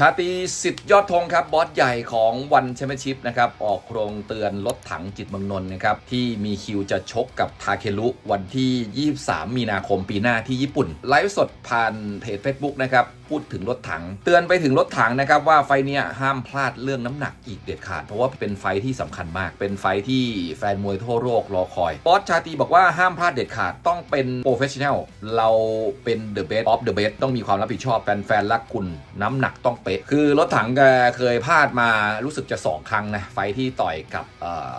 ชาตีสิทธิ์ยอดธงครับ บอสใหญ่ของวันแชมเปี้ยนชิพนะครับ ออกโครงเตือนรถถังจิตบังนนนะครับ ที่มีคิวจะชกกับทาเคลุวันที่ 23 มีนาคมปีหน้าที่ญี่ปุ่น ไลฟ์สดผ่านเพจ Facebook นะครับพูดถึงรถถัง เตือนไปถึงรถถังนะครับว่าไฟเนี้ยห้ามพลาดเรื่องน้ำหนักอีกเด็ดขาด เพราะว่าเป็นไฟที่สำคัญมาก เป็นไฟที่แฟนมวยทั่วโลกรอคอยบอสชาตีบอกว่าห้ามพลาดเด็ดขาดต้องเป็นโปรเฟชชั่นแนลเราเป็นเดอะเบสออฟเดอะเบสต้องมีความรับผิดชอบแฟนๆรักคุณน้ำหนักต้องเป๊ะคือรถถังแกเคยพลาดมารู้สึกจะ 2 ครั้งนะไฟที่ต่อยกับ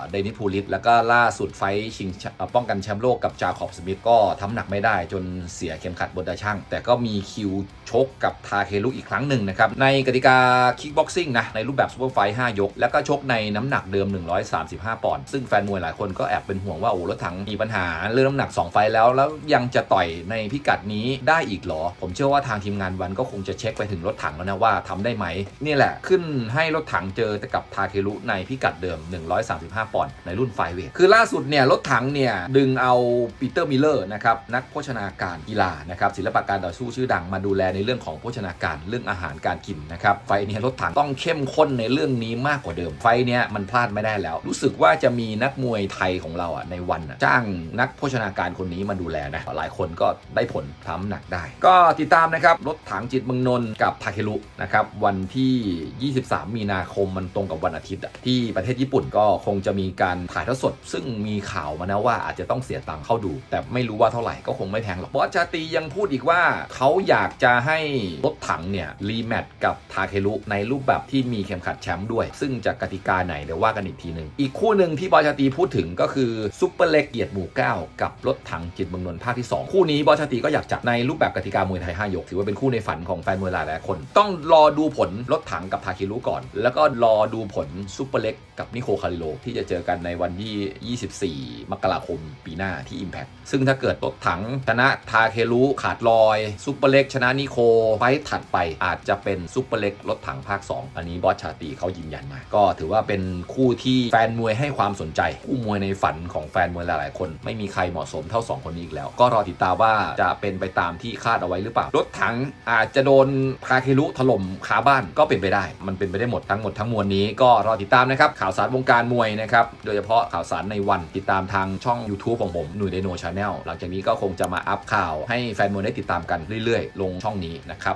เดนิสพูลิสแล้วก็ล่าสุดไฟชิงป้องกันแชมป์โลกกับจาคอบสมิธก็ทำหนักไม่ได้จนเสียเข็มขัดบนตาช่างแต่ก็มีคิวชกกับทาเคลุอีกครั้งหนึ่งนะครับ ในกติกาคิกบ็อกซิ่งนะ ในรูปแบบซูเปอร์ไฟท์5ยก แล้วก็ชกในน้ำหนักเดิม 135 ปอนด์ซึ่งแฟนมวยหลายคนก็แอบเป็นห่วงว่า โอ้รถถังมีปัญหาเรื่องน้ำหนัก 2 ไฟแล้ว แล้วยังจะต่อยในพิกัดนี้ได้อีกหรอ ผมเชื่อว่าทางทีมงานวันก็คงจะเช็คไปถึงรถถังแล้วนะว่าทำได้ไหมนี่แหละขึ้นให้รถถังเจอกับทาเคลุในพิกัดเดิม 135 ปอนด์ในรุ่นไฟเวทคือล่าสุดเนี่ยรถถังเนี่ยดึงเอาปีเตอร์มิลเลอร์นะครับนักโภชนาการกีฬานะครับศิลปะการต่อสู้ชื่อดังมาดูแลในเรื่องของโภชนาการเรื่องอาหารการกินนะครับ ไฟเนี้รถถังต้องเข้มข้นในเรื่องนี้มากกว่าเดิม ไฟเนี้ยมันพลาดไม่ได้แล้ว รู้สึกว่าจะมีนักมวยไทยของเราอะในวันจ้างนักโภชนาการคนนี้มาดูแลนะหลายคนก็ได้ผลทำหนักได้ ก็ติดตามนะครับรถถังจิตเมืองนนท์กับทาเคลุนะครับวันที่ 23 มีนาคมมันตรงกับวันอาทิตย์อะที่ประเทศญี่ปุ่นก็คงจะมีการถ่ายทอดสด ซึ่งมีข่าวมานะว่าอาจจะต้องเสียตังค์เข้าดู แต่ไม่รู้ว่าเท่าไหร่ก็คงไม่แพงหรอกบอสชาตียังพูดอีกว่าเขาอยากจะให้รถถังเนี่ยรีแมตช์กับทาเคลุในรูปแบบที่มีเข็มขัดแชมป์ด้วย ซึ่งจะกติกาไหนเดี๋ยวว่ากันอีกทีหนึ่งอีกคู่หนึ่งที่บอชาตีพูดถึงก็คือซุปเปอร์เล็กเกียรติหมู่เก้ากับรถถังจิตเมืองนนท์ภาคที่ 2 คู่นี้บอชาตีก็อยากจัดในรูปแบบกติกามวยไทย5ยกถือว่าเป็นคู่ในฝันของแฟนมวยหลายๆคน ต้องรอดูผลรถถังกับทาเคลุก่อน แล้วก็รอดูผลซุปเปอร์เล็กกับนิโคคาริโลที่จะเจอกันในวันที่ 24 มกราคมปีหน้าที่ Impact ซึ่งถ้าเกิดรถถังชนะทาเคลุขาดลอยซุปเปอร์เล็กชนะนิโคไฟต์ถัดไปอาจจะเป็นซุปเปอร์เล็กรถถังภาค 2 อันนี้บอสชาตีเขายืนยันมา ก็ถือว่าเป็นคู่ที่แฟนมวยให้ความสนใจ คู่มวยในฝันของแฟนมวยหลาย ๆ คน ไม่มีใครเหมาะสมเท่า 2 คนนี้อีกแล้ว ก็รอติดตามว่าจะเป็นไปตามที่คาดเอาไว้หรือเปล่า รถถังอาจจะโดนทาเคลุถล่มคาบ้านก็เป็นไปได้ มันเป็นไปได้หมดทั้งหมดทั้งมวลนี้ก็รอติดตามนะครับข่าวสารวงการมวยนะครับโดยเฉพาะข่าวสารในวันติดตามทางช่อง YouTube ของผมหนุ่ยไดโนชาแนลหลังจากนี้ก็คงจะมาอัพข่าวให้แฟนมวยได้ติดตามกันเรื่อย ๆ ลงช่องนี้นะครับ